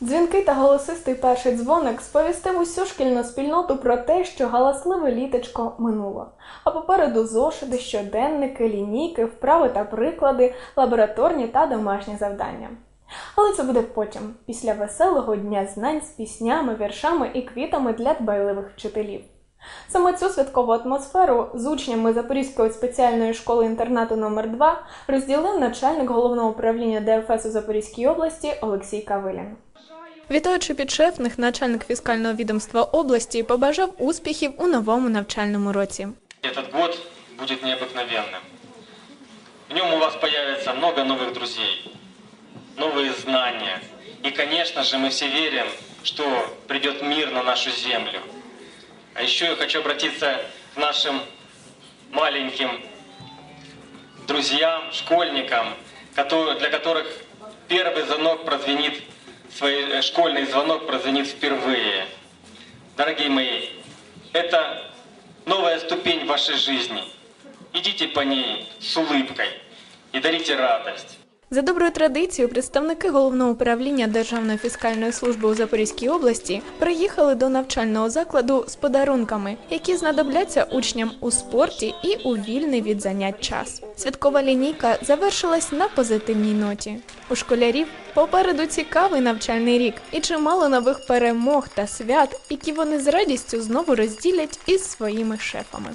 Дзвінкий та голосистий перший дзвоник сповістив усю шкільну спільноту про те, що галасливе літочко минуло. А попереду зошити, щоденники, лінійки, вправи та приклади, лабораторні та домашні завдання. Але це буде потім, після веселого дня знань з піснями, віршами і квітами для дбайливих вчителів. Саме цю святкову атмосферу з учнями Запорізької спеціальної школи інтернату номер 2 розділив начальник головного управління ДФС у Запорізькій області Олексій Кавилін. Вітаючи підшефних, начальник фіскального відомства області побажав успіхів у новому навчальному році. Этот год будет необыкновенным. В нем у вас появится много новых друзей, новые знания. И, конечно же, мы все верим, что придет мир на нашу землю. А еще я хочу обратиться к нашим маленьким друзьям, школьникам, для которых первый звонок прозвенит, свой э, школьный звонок прозвенит впервые. Дорогие мои, это новая ступень вашей жизни. Идите по ней с улыбкой и дарите радость. За доброю традицією, представники головного управління Державної фіскальної служби у Запорізькій області приїхали до навчального закладу з подарунками, які знадобляться учням у спорті і у вільний від занять час. Святкова лінійка завершилась на позитивній ноті. У школярів попереду цікавий навчальний рік і чимало нових перемог та свят, які вони з радістю знову розділять із своїми шефами.